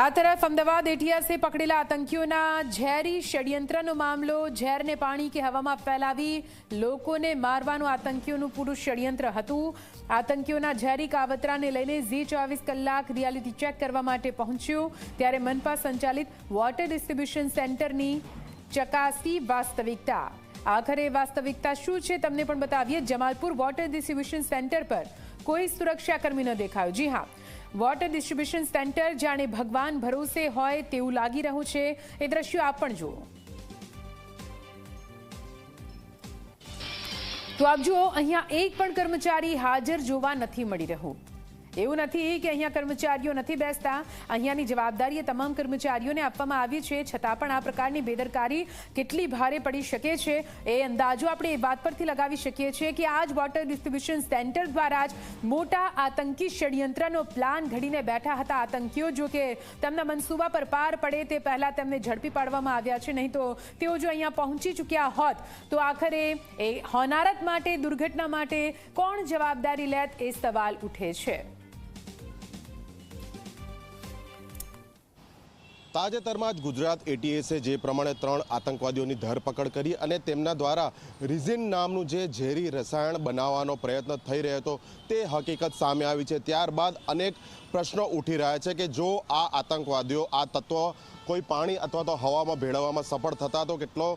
આ તરફ અમદાવાદ એટીએસે પકડેલા આતંકીઓના ઝેરી ષડયંત્રનો મામલો, ઝેરને પાણી કે હવામાં ફેલાવી લોકોને મારવાનું આતંકીઓનું પૂરું ષડયંત્ર હતું. આતંકીઓના ઝેરી કાવતરાને લઈને ઝી ચોવીસ કલાક રિયાલિટી ચેક કરવા માટે પહોંચ્યું. ત્યારે મનપા સંચાલિત વોટર ડિસ્ટ્રીબ્યુશન સેન્ટરની ચકાસી વાસ્તવિકતા. આખરે વાસ્તવિકતા શું છે તમને પણ બતાવીએ. જમાલપુર વોટર ડિસ્ટ્રીબ્યુશન સેન્ટર પર કોઈ સુરક્ષાકર્મી ન દેખાયો. જી હા. વોટર ડિસ્ટ્રીબ્યુશન સેન્ટર જાણે ભગવાન ભરોસે હોય તેવું લાગી રહ્યું છે. એ દ્રશ્યો આપ પણ જુઓ. તો આપ જુઓ, અહીંયા એક પણ કર્મચારી હાજર જોવા નથી મળી રહ્યું. એવું નથી કે અહીંયા કર્મચારીઓ નથી બેસતા. અહીંયાની જવાબદારી એ તમામ કર્મચારીઓને આપવામાં આવી છે. છતાં પણ આ પ્રકારની બેદરકારી કેટલી ભારે પડી શકે છે એ અંદાજો આપણે એ વાત પરથી લગાવી શકીએ છીએ કે આ જ વોટર ડિસ્ટ્રીબ્યુશન સેન્ટર દ્વારા જ મોટા આતંકી ષડયંત્રનો પ્લાન ઘડીને બેઠા હતા આતંકીઓ. જો કે તેમના મનસૂબા પર પાર પડે તે પહેલાં તેમને ઝડપી પાડવામાં આવ્યા છે. નહીં તો તેઓ જો અહીંયા પહોંચી ચૂક્યા હોત, તો આખરે એ હોનારત માટે, દુર્ઘટના માટે કોણ જવાબદારી લેત એ સવાલ ઉઠે છે. તાજેતરમાં જ ગુજરાત એટીએસે જે પ્રમાણે ત્રણ આતંકવાદીઓની ધરપકડ કરી અને તેમના દ્વારા રિઝિન નામનું જે ઝેરી રસાયણ બનાવવાનો પ્રયત્ન થઈ રહ્યો હતો, તે હકીકત સામે આવી છે. ત્યારબાદ અનેક પ્રશ્નો ઉઠી રહ્યા છે કે જો આ આતંકવાદીઓ, આ તત્વો કોઈ પાણી અથવા તો હવામાં ભેળવવામાં સફળ થતા તો કેટલો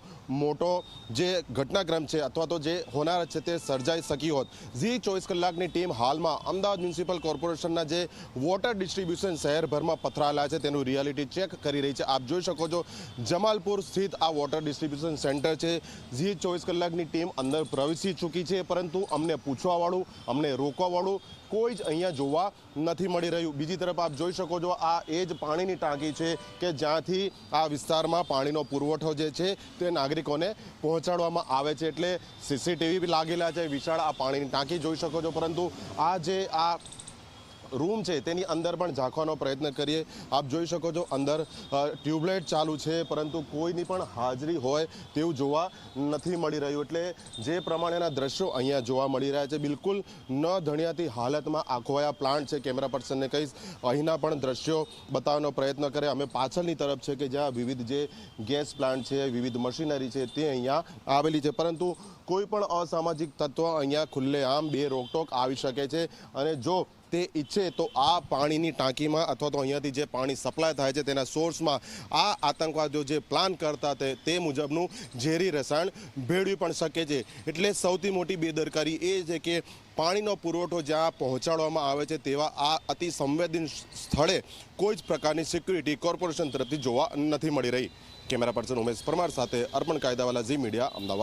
મોટો જે ઘટનાક્રમ છે અથવા તો જે હોનાર છે તે સર્જાઈ શકી હોત. ઝી ચોવીસ કલાકની ટીમ હાલમાં અમદાવાદ મ્યુનિસિપલ કોર્પોરેશનના જે વોટર ડિસ્ટ્રીબ્યુશન શહેરભરમાં પથરાયેલા છે તેનું રિયાલિટી ચેક કરી રહી છે. આપ જોઈ શકો છો જમાલપુર સ્થિત આ વોટર ડિસ્ટ્રીબ્યુશન સેન્ટર છે. ઝી ચોવીસ કલાકની ટીમ અંદર પ્રવેશી ચૂકી છે પરંતુ અમને પૂછવાવાળું, અમને રોકવાવાળું કોઈ જ અહીંયા જોવા નથી મળી રહ્યું. બીજી તરફ આપ જોઈ શકો છો આ એ જ પાણીની ટાંકી છે કે જ્યાંથી આ વિસ્તારમાં પાણીનો પુરવઠો જે છે તે નાગરિકોને પહોંચાડવામાં આવે છે એટલે સીસીટીવી લાગેલા છે. વિશાળ આ પાણીની ટાંકી જોઈ શકો છો. પરંતુ આ જે આ રૂમ છે, તેની અંદર પણ ઝાંખવાનો પ્રયત્ન કરીએ. આપ જોઈ શકો છો, અંદર ટ્યુબલાઇટ ચાલુ છે, પરંતુ કોઈની પણ હાજરી હોય તેવું જોવા નથી મળી રહ્યું. એટલે જે પ્રમાણેના દ્રશ્યો અહીંયા જોવા મળી રહ્યા છે, બિલકુલ ન ધણિયાતી હાલતમાં આખો આ પ્લાન્ટ છે. કેમેરા પર્સનને કહીશ, અહીંના પણ દ્રશ્યો બતાવવાનો પ્રયત્ન કરે. અમે પાછળની તરફ છે કે જ્યાં વિવિધ જે ગેસ પ્લાન્ટ છે, વિવિધ મશીનરી છે, તે અહીંયા આવેલી છે. પરંતુ કોઈ પણ અસામાજિક તત્વ અહીંયા ખુલ્લેઆમ બે રોકટોક આવી શકે છે. અને જો તે ઈચ્છે તો આ પાણીની ટાંકીમાં અથવા તો અહીંયાથી જે પાણી સપ્લાય થાય છે તેના સોર્સમાં આ આતંકવાદીઓ જે પ્લાન કરતા તે મુજબનું ઝેરી રસાયણ ભેળવી પણ શકે છે. એટલે સૌથી મોટી બેદરકારી એ છે કે પાણીનો પુરવઠો જ્યાં પહોંચાડવામાં આવે છે તેવા આ અતિ સંવેદન સ્થળે કોઈ જ પ્રકારની સિક્યુરિટી કોર્પોરેશન તરફથી જોવા નથી મળી રહી. કેમેરા પર્સન ઉમેશ પરમાર સાથે અર્પણ કાયદાવાલા ઝી મીડિયા, અમદાવાદ.